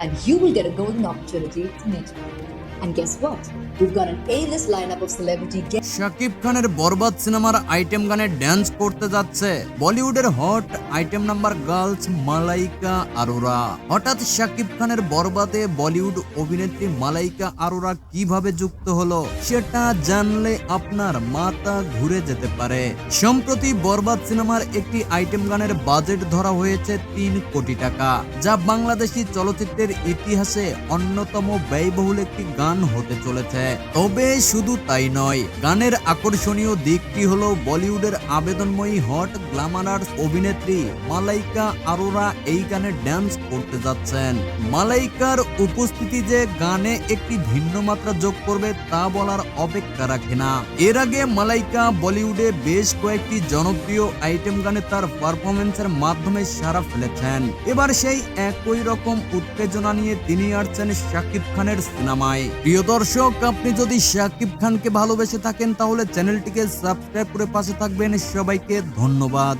and you will get a golden opportunity to meet her. And guess what? We've got an A-list lineup of celebrity guests. Shakib খানের বরবাদ সিনেমার item গানে dance করতে যাচ্ছে বলিউডের hot item number girls Malaika Arora হঠাৎ শাকিব খানের বরবাদে বলিউড অভিনেত্রী মালাইকা আরোরা কীভাবে যুক্ত হলো, সেটা জানলে আপনার মাথা ঘুরে যেতে পারে সম্প্রতি বরবাদ সিনেমার একটি আইটেম গানের বাজেট ধরা হয়েছে তিন কোটি টাকা, যা বাংলাদেশি চলচ্চিত্রের ইতিহাসে অন্যতম ব্যয়বহুল একটি গান হতে চলেছে। তবে শুধু তাই নয়, গানের আকর্ষণীয় দিকটি হলো বলিউডের আবেদনময়ী হট গ্ল্যামারার অভিনেত্রী মালাইকা আরোরা এই গানে ড্যান্স করতে যাচ্ছেন। মালাইকার উপস্থিতি যে গানে একটি ভিন্ন মাত্রা যোগ করবে তা বলার অপেক্ষা রাখে না। এর আগে মালাইকা বলিউডে বেশ কয়েকটি জনপ্রিয় আইটেম গানে তার পারফরমেন্সের মাধ্যমে সারা ফেলেছেন। এবার সেই একই রকম উত্তেজনা নিয়ে তিনি আসছেন শাকিব খানের সিনেমায়। প্রিয় দর্শক, আপনি যদি শাকিব খানকে ভালোবেসে থাকেন, তাহলে চ্যানেলটিকে সাবস্ক্রাইব করে পাশে থাকবেন। সবাইকে ধন্যবাদ।